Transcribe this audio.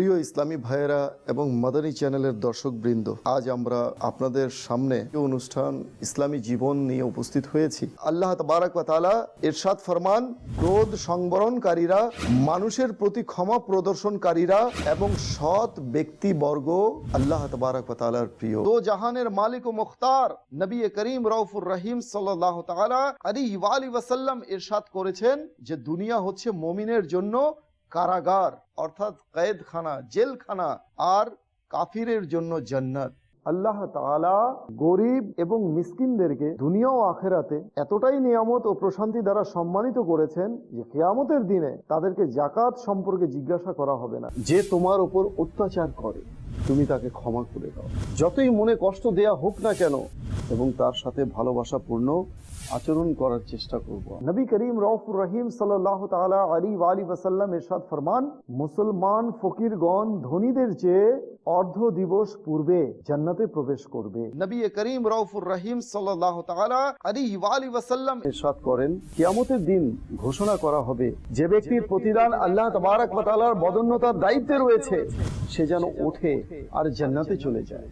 প্রিয় ইসলামী ভাইয়েরা এবং মাদানী চ্যানেলের দর্শক বৃন্দ আজ আমরা আপনাদের সামনে অনুষ্ঠান ইসলামী জীবন নিয়ে উপস্থিত হয়েছি। আল্লাহ ওয়া এরশাদ ফরমান, ক্রোধ সংবরণকারীরা, মানুষের প্রতি ক্ষমা প্রদর্শনকারীরা এবং সৎ ব্যক্তিবর্গ আল্লাহ তবারক ওয়া তাআলার প্রিয়। তো জাহানের মালিক ও মুখতার নবী করিম রউফুর রহিম সাল্লাহ তাআলা আলাইহি ওয়া আলিহি ওয়াসাল্লাম ইরশাদ করেছেন যে দুনিয়া হচ্ছে মমিনের জন্য কারাগার, অর্থাৎ কয়েদখানা, জেলখানা, আর কাফিরের জন্য জান্নাত। আল্লাহ তাআলা গরিব এবং মিসকিনদেরকে দুনিয়া ও আখেরাতে এতটাই নিয়ামত ও প্রশান্তি দ্বারা সম্মানিত করেছেন যে কেয়ামতের দিনে তাদেরকে জাকাত সম্পর্কে জিজ্ঞাসা করা হবে না। যে তোমার ওপর অত্যাচার করে, তুমি তাকে ক্ষমা করে দাও। যতই মনে কষ্ট দেয়া হোক না কেন এবং তার সাথে ভালোবাসাপূর্ণ আচরণ করার চেষ্টা করব। নবী করিম রউফুর রহিম সাল্লাল্লাহু তাআলা আলী ওয়ালি ওয়াসাল্লাম ইরশাদ ফরমান মুসলমান ফকিরগণ ধনীদের চেয়ে অর্ধ দিবস পূর্বে জান্নাতে প্রবেশ করবে। নবী করিম রউফুর রহিম সাল্লাহ তাআলা আলী ওয়ালি ওয়াসাল্লাম ইরশাদ করেন কিয়ামতের দিন ঘোষণা করা হবে যে ব্যক্তির প্রতিদান আল্লাহ তাবারক বদন্যতার দায়িত্বে রয়েছে সে যেন ওঠে আর জান্নাতে চলে যায়।